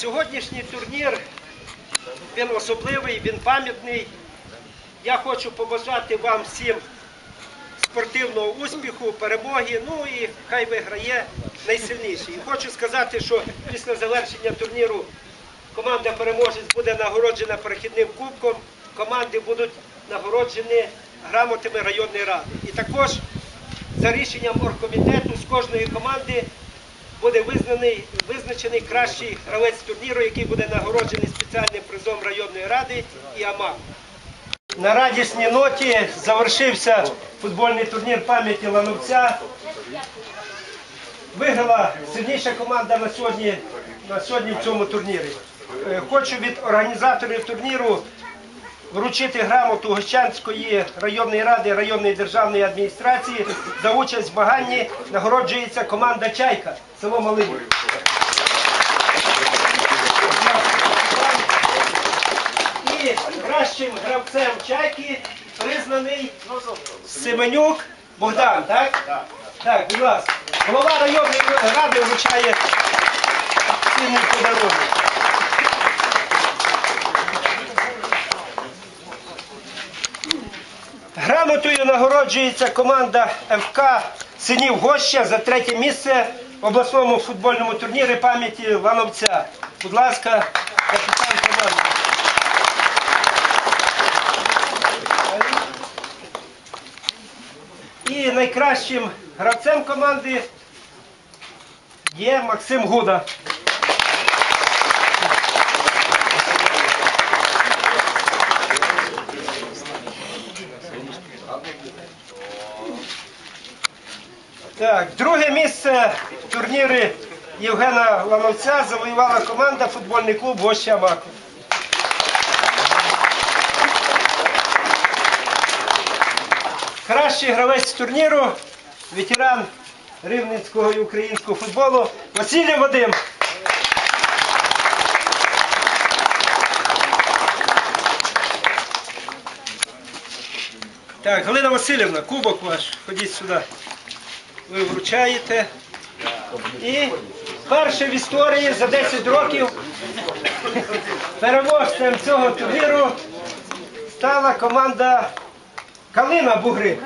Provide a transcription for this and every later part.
Сьогоднішній турнір він особливий, він пам'ятний. Я хочу побажати вам всім спортивного успіху, перемоги. Ну і хай виграє найсильніший. І хочу сказати, що після завершення турніру команда переможець буде нагороджена перехідним кубком. Команди будуть нагороджені грамотами районної ради. І також за рішенням оргкомітету з кожної команди буде визнаний, визначений кращий гравець турніру, який буде нагороджений спеціальним призом районної ради і АМА. На радісній ноті завершився футбольний турнір пам'яті Лановця. Виграла сильніша команда на сьогодні, на сьогодні в цьому турнірі. Е, Хочу від організаторів турніру вручити грамоту Гощанської районної ради районної державної адміністрації за участь в змаганні нагороджується команда Чайка, село Малинів. І кращим гравцем чайки признаний Семенюк Богдан, так? Так, будь ласка. Голова районної ради вручає цінний подарунок. Грамотою нагороджується команда ФК Синів Гоща за третє місце в обласному футбольному турнірі пам'яті Лановця. Будь ласка, капітан команди. І найкращим гравцем команди є Максим Гуда. Так, друге місце в турнірі Євгена Лановця завоювала команда футбольний клуб Гоща Маков. Кращий гравець турніру, ветеран рівненського і українського футболу Василій Вадим. Так, Галина Васильівна, кубок ваш, ходіть сюди. Ви вручаєте. І перше в історії за 10 років переможцем цього турніру стала команда Калина Бугри.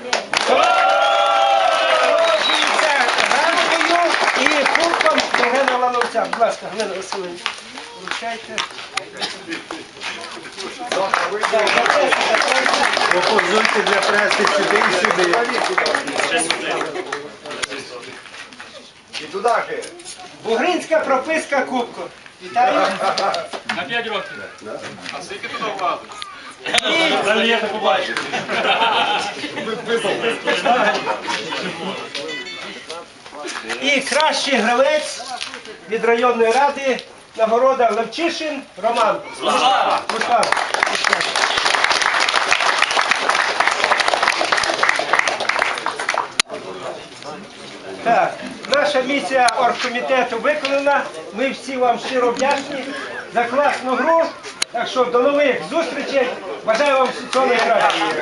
Грамотою і кубком Євгена Лановця. Будь ласка, Галина Васильівна, вручайте. Попозуйте для преси сюди і сюди. І туди же. Бугринська прописка кубку. Вітаю. На 5 років. А скільки туди вкладу? Далі я не побачив. І кращий гравець від районної ради нагорода Левчишин Роман. Так, наша місія оргкомітету виконана. Ми всі вам щиро вдячні за класну гру. Так що до нових зустрічей. Бажаю вам всього найкращого.